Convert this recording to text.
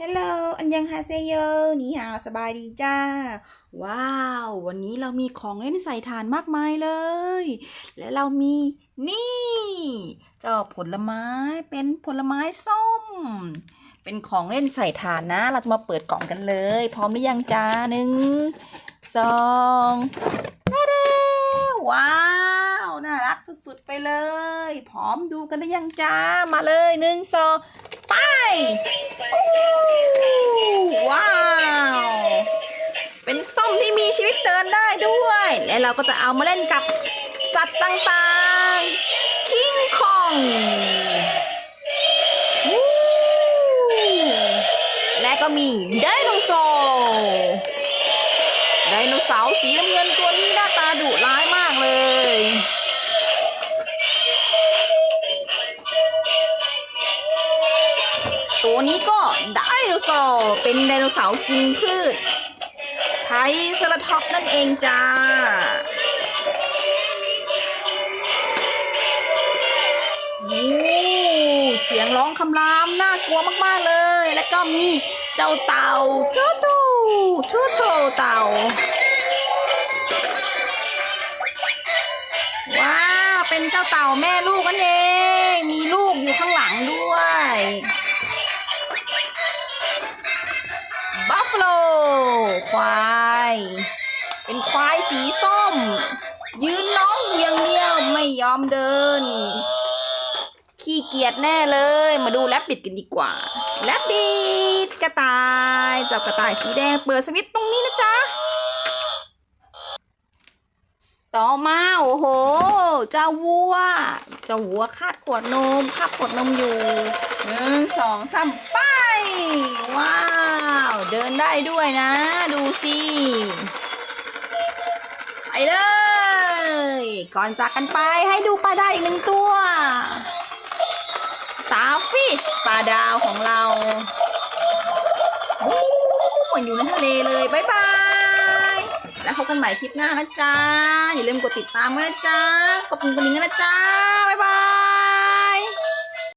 ฮัลโหล อันยังฮาเซโยนี่ฮาวสบายดีจ้า ว้าว วันนี้เรามีของเล่นใส่ถ่านมากมายเลย และเรามีนี่เจ้าผลไม้เป็นผลไม้ส้ม เป็นของเล่นใส่ถ่านนะ เราจะมาเปิดกล่องกันเลย พร้อมหรือยังจ้าหนึ่งสองจ้าเด้ว้าว น่ารักสุดๆไปเลย พร้อมดูกันหรือยังจ้า มาเลยหนึ่งสอง ว้าว เป็นส้มที่มีชีวิตเดินได้ด้วย และเราก็จะเอามาเล่นกับสัตว์ต่างๆ คิงคองและก็มีไดโนเสาร์ไดโนเสาร์สีน้ำเงินตัวนี้ ตัวนี้ก็ไดโนเสาร์เป็นไดโนเสาร์กินพืช ไทรเซราท็อปนั่นเองจ้า โอ้เสียงร้องคำรามน่ากลัวมากๆเลย แล้วก็มีเจ้าเต่าทูทูทูทูเต่า ว้าวเป็นเจ้าเต่าแม่ลูกนั่นเอง มีลูกอยู่ข้างหลังด้วย ควาย เป็นควายสีส้ม ยืนน้องอยู่อย่างเดียวไม่ยอมเดิน ขี้เกียจแน่เลย มาดูแรปปิดกันดีกว่าแรปปิดกระต่ายเจ้ากระต่ายสีแดงเปิดสวิตช์ตรงนี้นะจ๊ะต่อมาโอ้โห เจ้าวัว เจ้าวัวคาดขวดนมคาดขวดนมอยู่หนึ่งสองสามไป ได้ด้วยนะ ดูสิไปเลย ก่อนจากกันไปให้ดูปลาดาวอีกหนึ่งตัว Starfish ปลาดาวของเราโอ้ยอยู่ในทะเลเลยบ๊ายบาย แล้วพบกันใหม่คลิปหน้านะจ๊ะ อย่าลืมกดติดตามด้วยนะจ๊ะ กดปุ่มกระดิ่งด้วยนะจ๊ะบ๊ายบาย